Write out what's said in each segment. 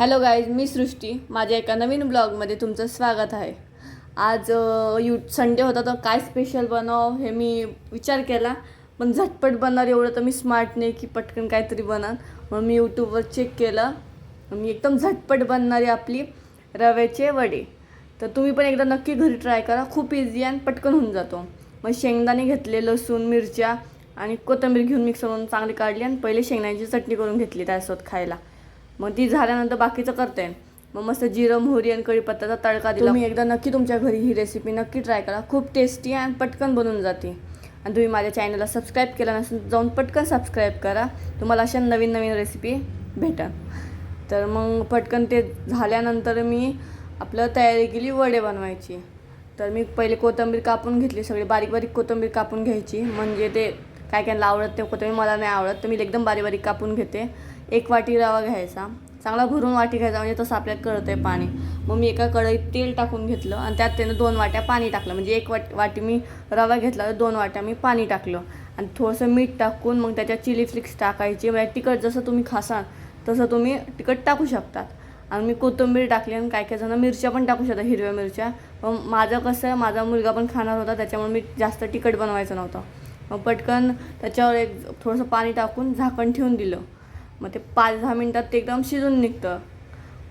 Hello guys मी सृष्टी. माझ्या एका नवीन ब्लॉगमध्ये तुमचं स्वागत आहे. आज यू संडे होता तर काय स्पेशल बनव हे मी विचार केला. पण झटपट बनणार एवढं तर मी स्मार्ट नाही की पटकन काहीतरी बनन. मग मी यूट्यूबवर चेक केलं. मी एकदम झटपट बनणारी आपली रव्याचे वडे. तर तुम्ही पण एकदा नक्की घरी ट्राय करा. खूप इझी आणि पटकन होऊन जातो. मग शेंगदाणे घेतले लसूण मिरच्या आणि कोथिंबीर घेऊन मिक्स करून चांगली काढली आणि पहिले शेंगदाण्याची चटणी करून घेतली त्यासोबत खायला. मग ती झाल्यानंतर बाकीचं करते. मग मस्त जिरं मोहरी आणि कढीपत्त्याचा तडका दिला. मी एकदा नक्की तुमच्या घरी ही रेसिपी नक्की ट्राय करा. खूप टेस्टी आणि पटकन बनून जाते. आणि तुम्ही माझ्या चॅनलला सबस्क्राईब केला नसेल जाऊन पटकन सबस्क्राईब करा. तुम्हाला अशा नवीन नवीन रेसिपी भेटेल तर मग पटकन ते झाल्यानंतर मी आपलं तयारी केली वडे बनवायची. तर मी पहिले कोथिंबीर कापून घेतली सगळी बारीक बारीक कोथिंबीर कापून घ्यायची. म्हणजे ते काय काय आवडत ते कोथंबीर मला नाही आवडत तर मी एकदम बारीक बारीक कापून घेते. एक वाटी रवा घ्यायचा. चांगला भरून वाटी घ्यायचा म्हणजे तसं आपल्याला कळतं आहे पाणी. मग मी एका कढईत तेल टाकून घेतलं आणि त्यात त्यानं दोन वाट्या पाणी टाकलं. म्हणजे एक वाट वाटी मी रवा घेतला तर दोन वाट्या मी पाणी टाकलं. आणि थोडंसं मीठ टाकून मग त्याच्यात चिली फ्लिक्स टाकायची. म्हणजे तिखट जसं तुम्ही खासाल तसं तुम्ही तिखट टाकू शकतात. आणि मी कोथिंबीर टाकली आणि काय काय जण मिरच्या पण टाकू शकतात हिरव्या मिरच्या. पण माझं कसं आहे माझा मुलगा पण खाणार होता त्याच्यामुळे मी जास्त तिखट बनवायचं नव्हतं. मग पटकन त्याच्यावर एक थोडंसं पाणी टाकून झाकण ठेवून दिलं. मग ते पाच दहा मिनटात ते एकदम शिजून निघतं.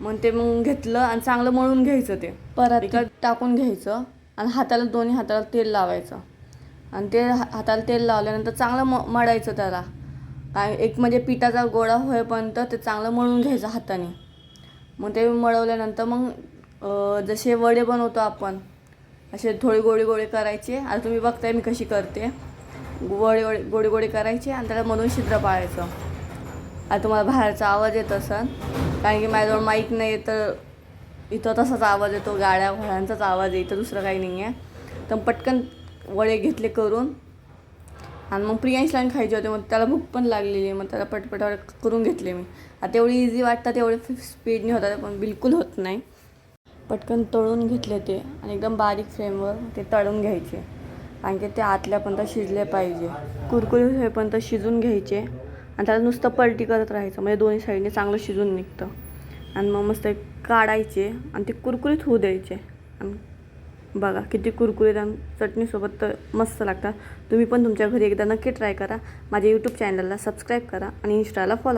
मग ते मग घेतलं आणि चांगलं मळून घ्यायचं ते. परत टाकून घ्यायचं आणि हाताला दोन्ही हाताला तेल लावायचं. आणि ते हाताला तेल लावल्यानंतर चांगलं म मळायचं त्याला. काय एक म्हणजे पिठाचा गोळा होईपर्यंत ते चांगलं मळून घ्यायचं हाताने. मग ते मळवल्यानंतर मग जसे वडे बनवतो आपण असे थोडे गोळे गोळे करायचे. आता तुम्ही बघताय मी कशी करते. वडे वडे गोडे गोडे करायचे आणि त्याला मधून छिद्र पाळायचं. आता तुम्हाला बाहेरचा आवाज येत असेल कारण की माझ्याजवळ माईक नाही आहे तर इथं तसाच आवाज येतो गाड्या घोड्यांचाच आवाज आहे इथं दुसरं काही नाही आहे तर पटकन वडे घेतले करून. आणि मग प्रियांशला खायचे होते मग त्याला भूक पण लागलेली आहे मग त्याला पटपटावर करून घेतले मी. आता तेवढी इझी वाटतात तेवढे स्पीडने होतात पण बिलकुल होत नाही. पटकन तळून घेतले ते आणि एकदम बारीक फ्लेमवर ते तळून घ्यायचे. कारण की ते आतल्यापर्यंत शिजले पाहिजे. कुरकुरीत होईपर्यंत शिजून घ्यायचे. आणि त्याला नुसतं पलटी करत राहायचं. म्हणजे दोन्ही साईडने चांगलं शिजून निघतं. आणि मग मस्त काढायचे आणि ते कुरकुरीत होऊ द्यायचे. आणि बघा किती कुरकुरीत आणि चटणीसोबत तर मस्त लागतात. तुम्ही पण तुमच्या घरी एकदा नक्की ट्राय करा. माझ्या यूट्यूब चॅनलला सबस्क्राईब करा आणि इंस्टाला फॉलो